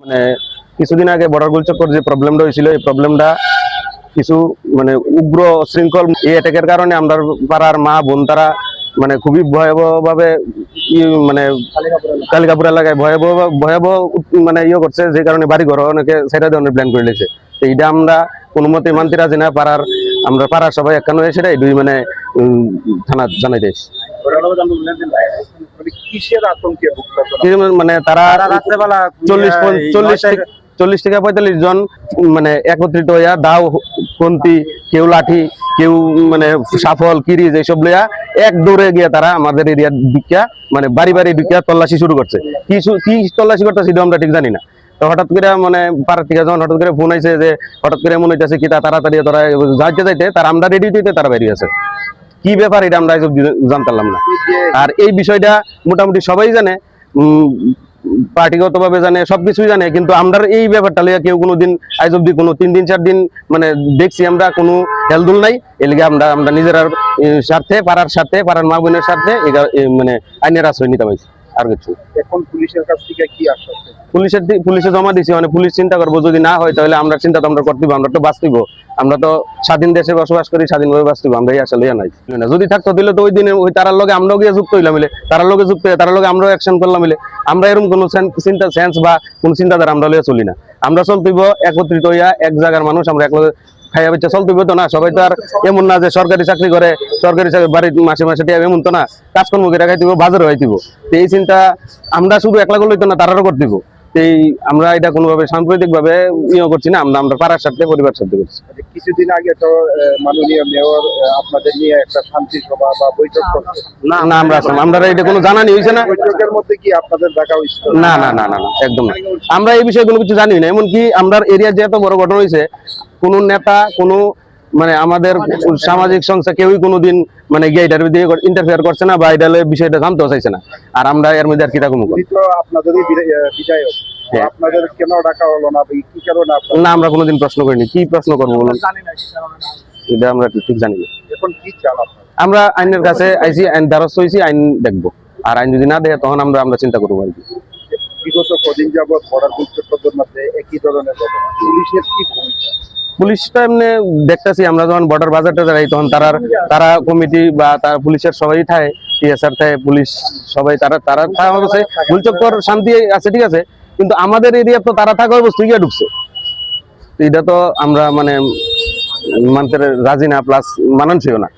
মানে কিছুদিন আগে বর্ডার গোলচক্কর যে প্রবলেমটা হয়েছিল, এই প্রবলেমটা কিছু মানে উগ্র শৃঙ্খল এই অ্যাটাকের কারণে আমরা পাড়ার মা, বোন তারা মানে খুবই ভয়াবহভাবে মানে কালিকাপুর এলাকায় ভয়াবহ ভয়াবহ মানে ইয়ে করছে, যে কারণে বাড়ি ঘর অনেকে সেটা ধরনের প্ল্যান করে তো এইটা আমরা কোনো মতে মানতে রাজি না, পাড়ার আমরা পাড়ার সবাই একান্ন সেটাই দুই মানে থানা জানাই দিয়েছি কিসের আতঙ্কে মানে তারা রাত্রেবেলা চল্লিশ চল্লিশ থেকে চল্লিশ থেকে পঁয়তাল্লিশ জন মানে একত্রিত হইয়া দাও পন্থী কেউ লাঠি কেউ মানে সাফল কিরিজ এইসব লইয়া এক দৌড়ে গিয়ে তারা আমাদের এরিয়ার দিকা মানে বাড়ি বাড়ি ঢুকিয়া তল্লাশি শুরু করছে। কি কি তল্লাশি করতে সেটা আমরা ঠিক জানি না। তো হঠাৎ করে মানে পাড়ার থেকে যখন হঠাৎ করে ফোন আইছে যে হঠাৎ করে মনে হইতেছে কি তা তাড়াতাড়ি তারা যাইতে যাইতে তারা আমরা রেডি দিতে তারা বেরিয়ে আছে কি ব্যাপার এটা আমরা এইসব জানতাম না। আর এই বিষয়টা মোটামুটি সবাই জানে পার্টিগতভাবে জানে, সবকিছুই জানে, কিন্তু আমরা এই ব্যাপারটা লিয়ে কেউ কোনো দিন আজ অব্দি কোনো তিন দিন, চার দিন মানে দেখছি আমরা কোনো হেলদুল নাই। এলিগে আমরা আমরা নিজেরার স্বার্থে, পাড়ার স্বার্থে, পাড়ার মা বোনের স্বার্থে মানে আইনের আশ্রয় নিতে পারছি। আর কিছু। এখন পুলিশের কাছ থেকে কি আশ্বাস পুলিশের পুলিশে জমা দিছি মানে পুলিশ চিন্তা করব যদি না হয় তাহলে আমরা চিন্তা তো আমরা করতে আমরা তো বাঁচতিব আমরা তো স্বাধীন দেশে বসবাস করি স্বাধীনভাবে বাঁচতিব আমরা আসলে ইয়া নাই। না যদি থাকতো দিলে তো ওই দিনে ওই তারার লগে আমরাও গিয়ে যুক্ত হইলাম মিলে তারার লগে যুক্ত হয়ে তারার লগে আমরাও অ্যাকশন করলাম মিলে। আমরা এরকম কোনো চিন্তা সেন্স বা কোনো চিন্তাধারা আমরা লইয়া চলি না। আমরা চলতিব একত্রিত হইয়া এক জায়গার মানুষ আমরা এক খাইয়া বেচা চলতিব তো না? সবাই তো আর এমন না যে সরকারি চাকরি করে সরকারি চাকরি বাড়ির মাসে মাসে টিয়া এমন তো না? কাজকর্ম করে খাইতিব বাজারে হইতিব তো এই চিন্তা আমরা শুধু একলা করলেই তো না তারারও করতিব এই আমরা এটা কোনোভাবে সাম্প্রতিক ভাবে ইয়ে করছি না আমরা আমরা পাড়ার সাথে পরিবার সাথে করছি। মানে কিছুদিন আগে তো মাননীয় মেয়র আপনাদের নিয়ে একটা শান্তি সভা বা বৈঠক করছে। না না আমরা আমরা এটা কোনো জানানি হয়েছে না? বৈঠকের মধ্যে কি আপনাদের দেখা হয়েছিল না না না না না একদম না। আমরা এই বিষয়ে কোনো কিছু জানি না। এমনকি আমরা এরিয়া যে এত বড় ঘটনা হয়েছে কোনো নেতা কোনো মানে আমাদের সামাজিক সংস্থা কেউই কোনোদিন মানে গিয়ে এটার দিয়ে ইন্টারফেয়ার করছে না বা এটা বিষয়টা জানতেও চাইছে না। আর আমরা এর মধ্যে আর কি রকম হ্যাঁ। আপনাদের কেন ডাকা হলো না? বা কি কারণে আপনারা- না আমরা কোনোদিন প্রশ্ন করিনি। কি প্রশ্ন করব বলুন? এটা আমরা ঠিক জানি না। এখন কি চান আপনারা আমরা আইনের কাছে আইসি আইন দ্বারস্থ হয়েছি আইন দেখব। আর আইন যদি না দেয় তখন আমরা আমরা চিন্তা করব আর কি। বিগত কদিন যাবৎ বর্ডার মধ্যে একই ধরনের ঘটনা। পুলিশের কি ভূমিকা? পুলিশটা এমনি দেখতেছি, আমরা যখন বর্ডার বাজারটা যাই, তখন তারার তারা কমিটি বা তার পুলিশের সবাই থাকে টিএসআর থাকে পুলিশ সবাই তারা তারা থাকা আমার কাছে গুলচক্কর শান্তি আছে, ঠিক আছে? কিন্তু আমাদের এরিয়া তো তারা থাকার বস্তু গিয়ে ঢুকছে। এটা তো আমরা মানে মানতে রাজি না প্লাস মানানছিও না।